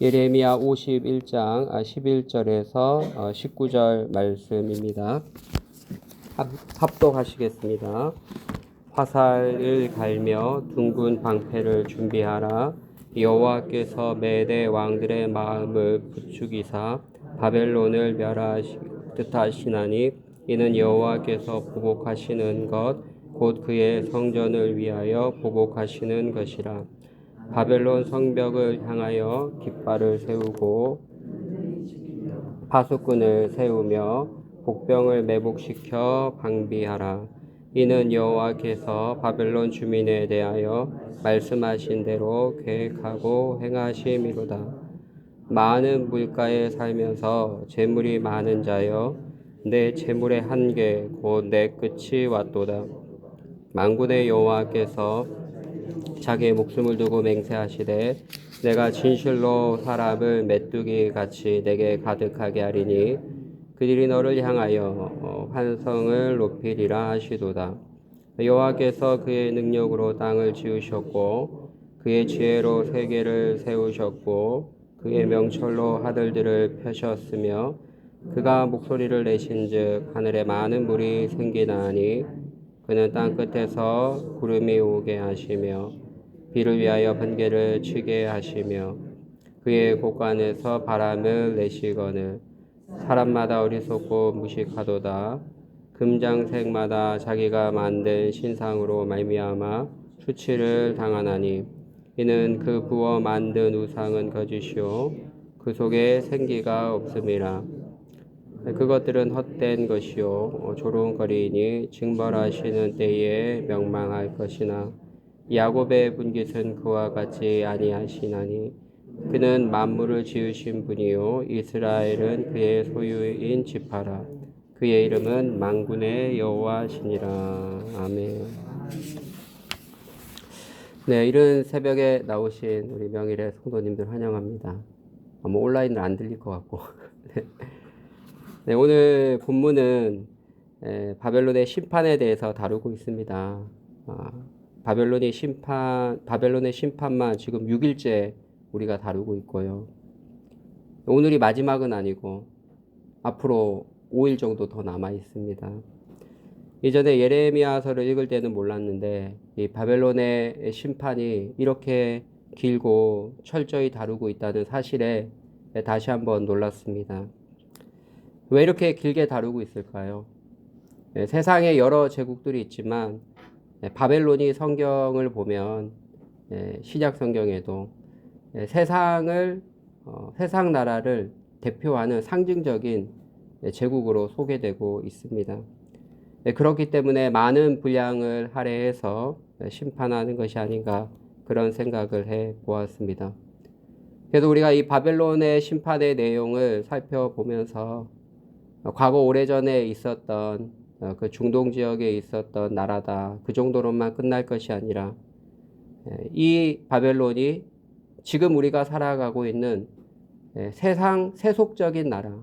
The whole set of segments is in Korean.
예레미야 51장 11절에서 19절 말씀입니다. 합, 합독하시겠습니다. 화살을 갈며 둥근 방패를 준비하라. 여호와께서 메대 왕들의 마음을 부추기사 바벨론을 멸하시 뜻하시나니 이는 여호와께서 보복하시는 것 곧 그의 성전을 위하여 보복하시는 것이라. 바벨론 성벽을 향하여 깃발을 세우고 파수꾼을 세우며 복병을 매복시켜 방비하라. 이는 여호와께서 바벨론 주민에 대하여 말씀하신 대로 계획하고 행하심이로다. 많은 물가에 살면서 재물이 많은 자여 내 재물의 한계 곧 내 끝이 왔도다. 만군의 여호와께서 자기의 목숨을 두고 맹세하시되 내가 진실로 사람을 메뚜기 같이 내게 가득하게 하리니 그들이 너를 향하여 어, 환성을 높이리라 하시도다. 여호와께서 그의 능력으로 땅을 지으셨고 그의 지혜로 세계를 세우셨고 그의 명철로 하늘들을 펴셨으며 그가 목소리를 내신즉 하늘에 많은 물이 생기나니 그는 땅 끝에서 구름이 오게 하시며 비를 위하여 번개를 치게 하시며 그의 곳간에서 바람을 내시거늘 사람마다 어리석고 무식하도다. 금장색마다 자기가 만든 신상으로 말미암아 수치를 당하나니 이는 그 부어 만든 우상은 거짓이요. 그 속에 생기가 없음이라 그것들은 헛된 것이요 조롱거리니 징벌하시는 때에 명망할 것이나 야곱의 분깃은 그와 같이 아니하시나니 그는 만물을 지으신 분이요 이스라엘은 그의 소유인 지파라 그의 이름은 만군의 여호와시니라 아멘. 네 이른 새벽에 나오신 우리 명일의 성도님들 환영합니다. 아마 온라인은 안 들릴 것 같고. 네, 오늘 본문은 에, 바벨론의 심판에 대해서 다루고 있습니다. 아, 바벨론의 심판, 바벨론의 심판만 지금 6일째 우리가 다루고 있고요. 오늘이 마지막은 아니고 앞으로 5일 정도 더 남아 있습니다. 이전에 예레미야서를 읽을 때는 몰랐는데 이 바벨론의 심판이 이렇게 길고 철저히 다루고 있다는 사실에 다시 한번 놀랐습니다. 왜 이렇게 길게 다루고 있을까요? 네, 세상에 여러 제국들이 있지만 네, 바벨론이 성경을 보면 네, 신약 성경에도 네, 세상을 어, 세상 나라를 대표하는 상징적인 네, 제국으로 소개되고 있습니다. 네, 그렇기 때문에 많은 분량을 할애해서 네, 심판하는 것이 아닌가 그런 생각을 해 보았습니다. 그래서 우리가 이 바벨론의 심판의 내용을 살펴보면서 어, 과거 오래전에 있었던 어, 그 중동 지역에 있었던 나라다. 그 정도로만 끝날 것이 아니라 예, 이 바벨론이 지금 우리가 살아가고 있는 예, 세상 세속적인 나라,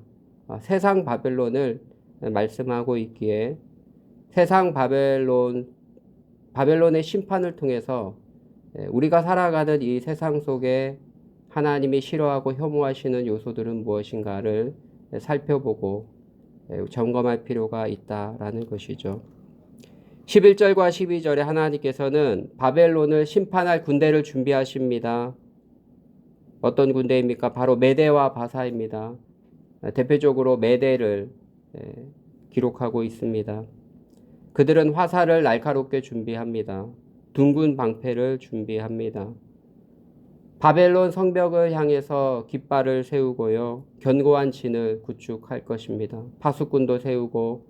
어, 세상 바벨론을 말씀하고 있기에 세상 바벨론 바벨론의 심판을 통해서 예, 우리가 살아가는 이 세상 속에 하나님이 싫어하고 혐오하시는 요소들은 무엇인가를 살펴보고 예, 점검할 필요가 있다라는 것이죠. 11절과 12절에 하나님께서는 바벨론을 심판할 군대를 준비하십니다. 어떤 군대입니까? 바로 메대와 바사입니다. 대표적으로 메대를 예, 기록하고 있습니다. 그들은 화살을 날카롭게 준비합니다. 둥근 방패를 준비합니다. 바벨론 성벽을 향해서 깃발을 세우고요. 견고한 진을 구축할 것입니다. 파수꾼도 세우고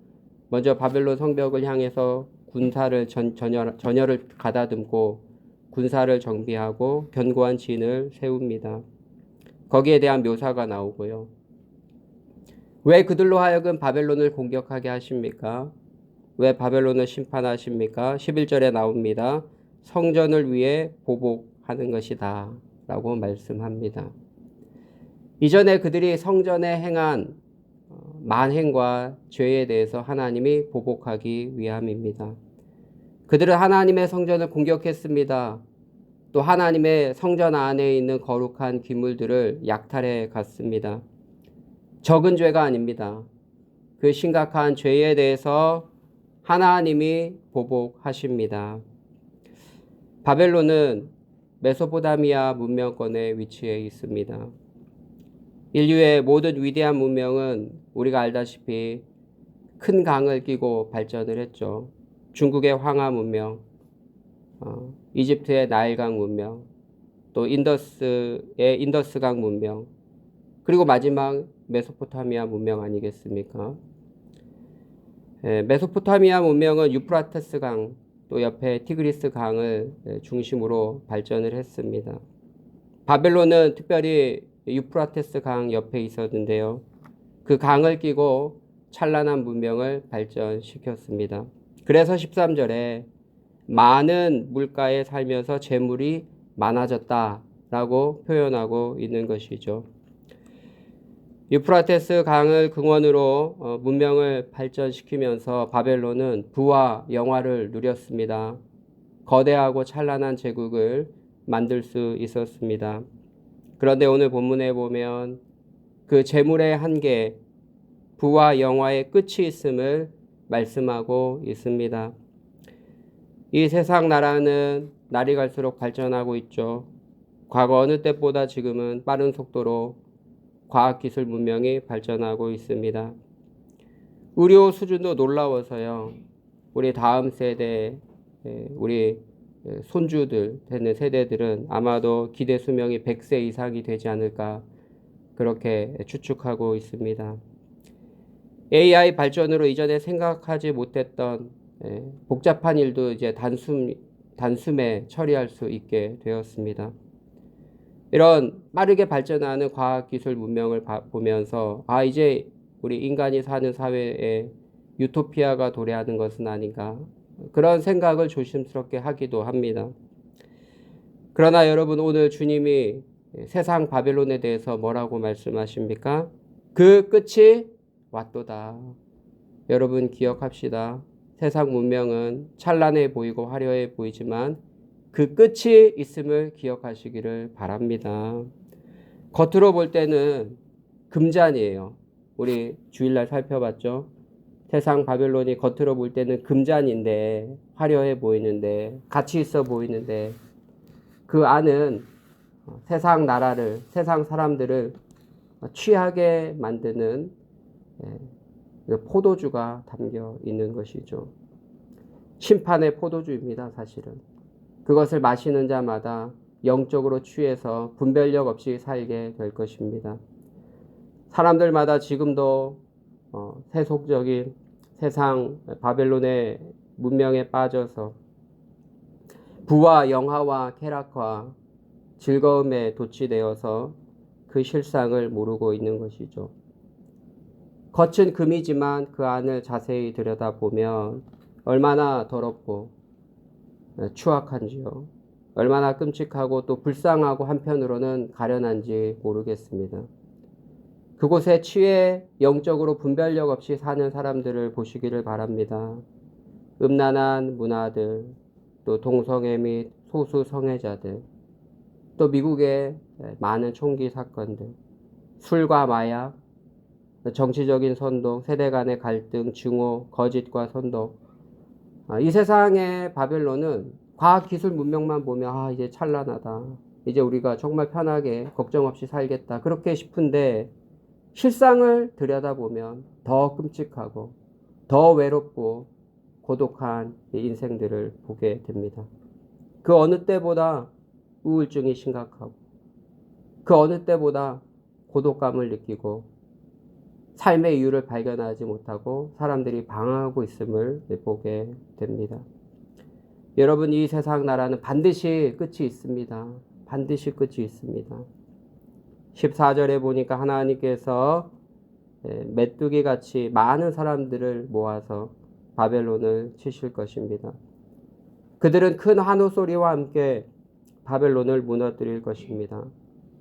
먼저 바벨론 성벽을 향해서 군사를 전, 전열, 전열을 가다듬고 군사를 정비하고 견고한 진을 세웁니다. 거기에 대한 묘사가 나오고요. 왜 그들로 하여금 바벨론을 공격하게 하십니까? 왜 바벨론을 심판하십니까? 11절에 나옵니다. 성전을 위해 보복하는 것이다. 라고 말씀합니다. 이전에 그들이 성전에 행한 어, 만행과 죄에 대해서 하나님이 보복하기 위함입니다. 그들은 하나님의 성전을 공격했습니다. 또 하나님의 성전 안에 있는 거룩한 기물들을 약탈해 갔습니다. 적은 죄가 아닙니다. 그 심각한 죄에 대해서 하나님이 보복하십니다. 바벨론은 메소포타미아 문명권에 위치해 있습니다. 인류의 모든 위대한 문명은 우리가 알다시피 큰 강을 끼고 발전을 했죠. 중국의 황하 문명, 어, 이집트의 나일강 문명, 또 인더스의 인더스강 문명, 그리고 마지막 메소포타미아 문명 아니겠습니까? 예, 메소포타미아 문명은 유프라테스 강, 또 옆에 티그리스 강을 예, 중심으로 발전을 했습니다. 바벨론은 특별히 유프라테스 강 옆에 있었는데요. 그 강을 끼고 찬란한 문명을 발전시켰습니다. 그래서 13절에 많은 물가에 살면서 재물이 많아졌다라고 표현하고 있는 것이죠. 유프라테스 강을 근원으로 어, 문명을 발전시키면서 바벨론은 부와 영화를 누렸습니다. 거대하고 찬란한 제국을 만들 수 있었습니다. 그런데 오늘 본문에 보면 그 재물의 한계, 부와 영화의 끝이 있음을 말씀하고 있습니다. 이 세상 나라는 날이 갈수록 발전하고 있죠. 과거 어느 때보다 지금은 빠른 속도로 과학기술 문명이 발전하고 있습니다. 의료 수준도 놀라워서요. 우리 다음 세대, 예, 우리 손주들 되는 세대들은 아마도 기대 수명이 100세 이상이 되지 않을까 그렇게 추측하고 있습니다. AI 발전으로 이전에 생각하지 못했던 예, 복잡한 일도 이제 단숨 단숨에 처리할 수 있게 되었습니다. 이런 빠르게 발전하는 과학기술 문명을 보면서 아 이제 우리 인간이 사는 사회에 유토피아가 도래하는 것은 아닌가 그런 생각을 조심스럽게 하기도 합니다. 그러나 여러분 오늘 주님이 세상 바벨론에 대해서 뭐라고 말씀하십니까? 그 끝이 왔도다. 여러분 기억합시다. 세상 문명은 찬란해 보이고 화려해 보이지만 그 끝이 있음을 기억하시기를 바랍니다. 겉으로 볼 때는 금잔이에요. 우리 주일날 살펴봤죠? 세상 바벨론이 겉으로 볼 때는 금잔인데 화려해 보이는데 가치 있어 보이는데 그 안은 세상 나라를 세상 사람들을 취하게 만드는 예, 그 포도주가 담겨 있는 것이죠. 심판의 포도주입니다, 사실은. 그것을 마시는 자마다 영적으로 취해서 분별력 없이 살게 될 것입니다. 사람들마다 지금도 어, 세속적인 세상 바벨론의 문명에 빠져서 부와 영화와 쾌락과 즐거움에 도취되어서 그 실상을 모르고 있는 것이죠. 겉은 금이지만 그 안을 자세히 들여다보면 얼마나 더럽고 추악한지요. 얼마나 끔찍하고 또 불쌍하고 한편으로는 가련한지 모르겠습니다. 그곳에 취해 영적으로 분별력 없이 사는 사람들을 보시기를 바랍니다. 음란한 문화들, 또 동성애 및 소수 성애자들, 또 미국의 많은 총기 사건들, 술과 마약, 정치적인 선동, 세대 간의 갈등, 증오, 거짓과 선동. 아, 이 세상의 바벨론은 과학 기술 문명만 보면 아 이제 찬란하다. 이제 우리가 정말 편하게 걱정 없이 살겠다. 그렇게 싶은데 실상을 들여다보면 더 끔찍하고 더 외롭고 고독한 인생들을 보게 됩니다. 그 어느 때보다 우울증이 심각하고 그 어느 때보다 고독감을 느끼고 삶의 이유를 발견하지 못하고 사람들이 방황하고 있음을 보게 됩니다. 여러분, 이 세상 나라는 반드시 끝이 있습니다. 반드시 끝이 있습니다. 14절에 보니까 하나님께서 예, 메뚜기 같이 많은 사람들을 모아서 바벨론을 치실 것입니다. 그들은 큰 한우 소리와 함께 바벨론을 무너뜨릴 것입니다.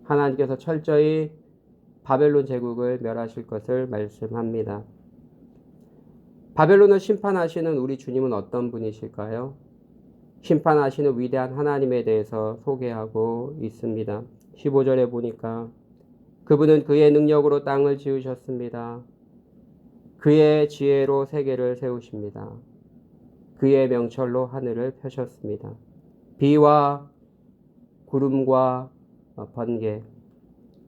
하나님께서 철저히 바벨론 제국을 멸하실 것을 말씀합니다. 바벨론을 심판하시는 우리 주님은 어떤 분이실까요? 심판하시는 위대한 하나님에 대해서 소개하고 있습니다. 15절에 보니까 그분은 그의 능력으로 땅을 지으셨습니다. 그의 지혜로 세계를 세우십니다. 그의 명철로 하늘을 펴셨습니다. 비와 구름과 번개,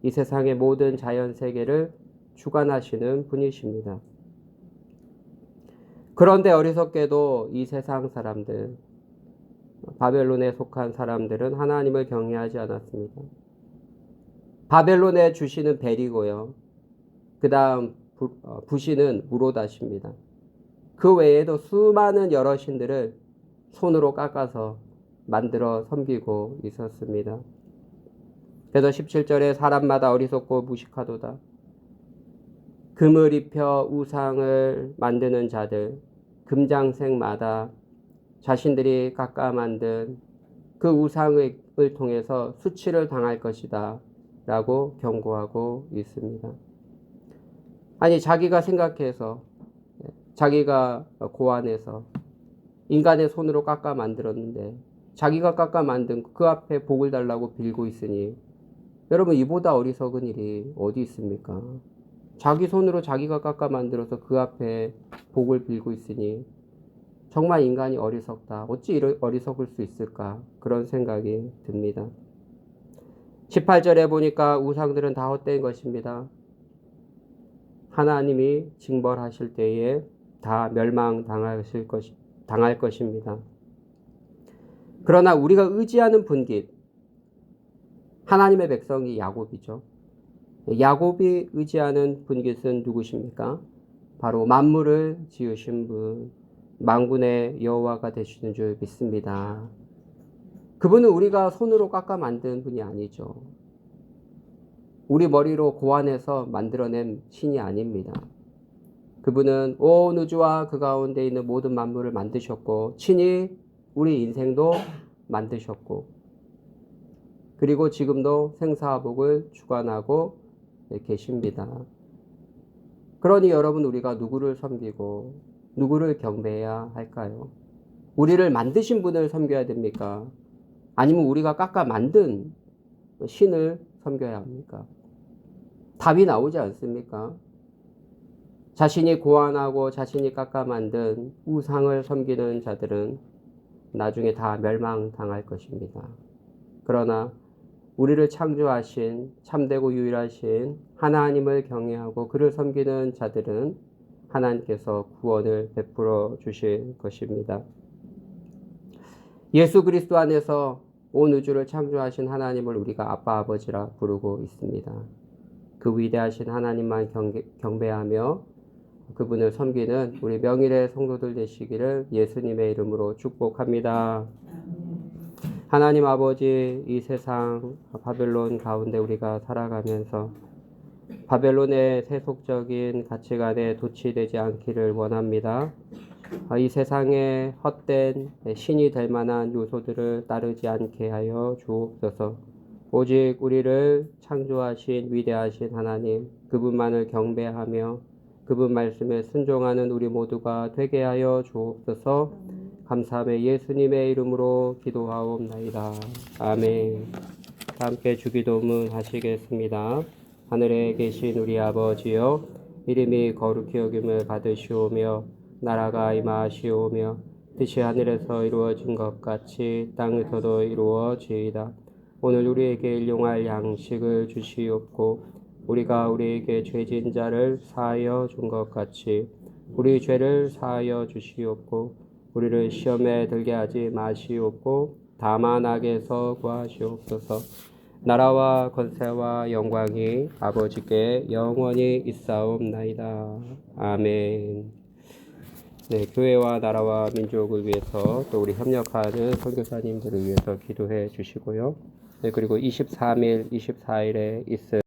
이 세상의 모든 자연 세계를 주관하시는 분이십니다. 그런데 어리석게도 이 세상 사람들, 바벨론에 속한 사람들은 하나님을 경외하지 않았습니다. 바벨론에 주시는 벨이고요. 그 다음 부시는 무로다십니다. 그 외에도 수많은 여러 신들을 손으로 깎아서 만들어 섬기고 있었습니다. 그래서 17절에 사람마다 어리석고 무식하도다. 금을 입혀 우상을 만드는 자들, 금장색마다 자신들이 깎아 만든 그 우상을 통해서 수치를 당할 것이다. 라고 경고하고 있습니다. 아니, 자기가 생각해서, 자기가 고안해서 인간의 손으로 깎아 만들었는데, 자기가 깎아 만든 그 앞에 복을 달라고 빌고 있으니, 여러분, 이보다 어리석은 일이 어디 있습니까? 자기 손으로 자기가 깎아 만들어서 그 앞에 복을 빌고 있으니, 정말 인간이 어리석다. 어찌 이런 어리석을 수 있을까? 그런 생각이 듭니다. 18절에 보니까 우상들은 다 헛된 것입니다. 하나님이 징벌하실 때에 다 멸망당하실 것, 당할 것입니다. 그러나 우리가 의지하는 분깃, 하나님의 백성이 야곱이죠. 야곱이 의지하는 분깃은 누구십니까? 바로 만물을 지으신 분, 망군의 여호와가 되시는 줄 믿습니다. 그분은 우리가 손으로 깎아 만든 분이 아니죠. 우리 머리로 고안해서 만들어낸 신이 아닙니다. 그분은 온 우주와 그 가운데 있는 모든 만물을 만드셨고, 친히 우리 인생도 만드셨고, 그리고 지금도 생사복을 주관하고 계십니다. 그러니 여러분 우리가 누구를 섬기고 누구를 경배해야 할까요? 우리를 만드신 분을 섬겨야 됩니까? 아니면 우리가 깎아 만든 신을 섬겨야 합니까? 답이 나오지 않습니까? 자신이 고안하고 자신이 깎아 만든 우상을 섬기는 자들은 나중에 다 멸망당할 것입니다. 그러나 우리를 창조하신 참되고 유일하신 하나님을 경외하고 그를 섬기는 자들은 하나님께서 구원을 베풀어 주실 것입니다. 예수 그리스도 안에서 온 우주를 창조하신 하나님을 우리가 아빠 아버지라 부르고 있습니다. 그 위대하신 하나님만 경계, 경배하며 그분을 섬기는 우리 명일의 성도들 되시기를 예수님의 이름으로 축복합니다. 하나님 아버지 이 세상 바벨론 가운데 우리가 살아가면서 바벨론의 세속적인 가치관에 도취되지 않기를 원합니다. 이 세상에 헛된 신이 될 만한 요소들을 따르지 않게 하여 주옵소서. 오직 우리를 창조하신 위대하신 하나님, 그분만을 경배하며 그분 말씀에 순종하는 우리 모두가 되게 하여 주옵소서. 감사함에 예수님의 이름으로 기도하옵나이다. 아멘. 함께 주기도문 하시겠습니다. 하늘에 계신 우리 아버지여 이름이 거룩히 여김을 받으시오며 나라가 임하시오며 뜻이 하늘에서 이루어진 것 같이 땅에서도 이루어지이다. 오늘 우리에게 일용할 양식을 주시옵고 우리가 우리에게 죄진 자를 사하여 준 것 같이 우리 죄를 사하여 주시옵고 우리를 시험에 들게 하지 마시옵고 다만 악에서 구하시옵소서. 나라와 권세와 영광이 아버지께 영원히 있사옵나이다. 아멘. 네, 교회와 나라와 민족을 위해서 또 우리 협력하는 선교사님들을 위해서 기도해 주시고요. 네, 그리고 23일, 24일에 있을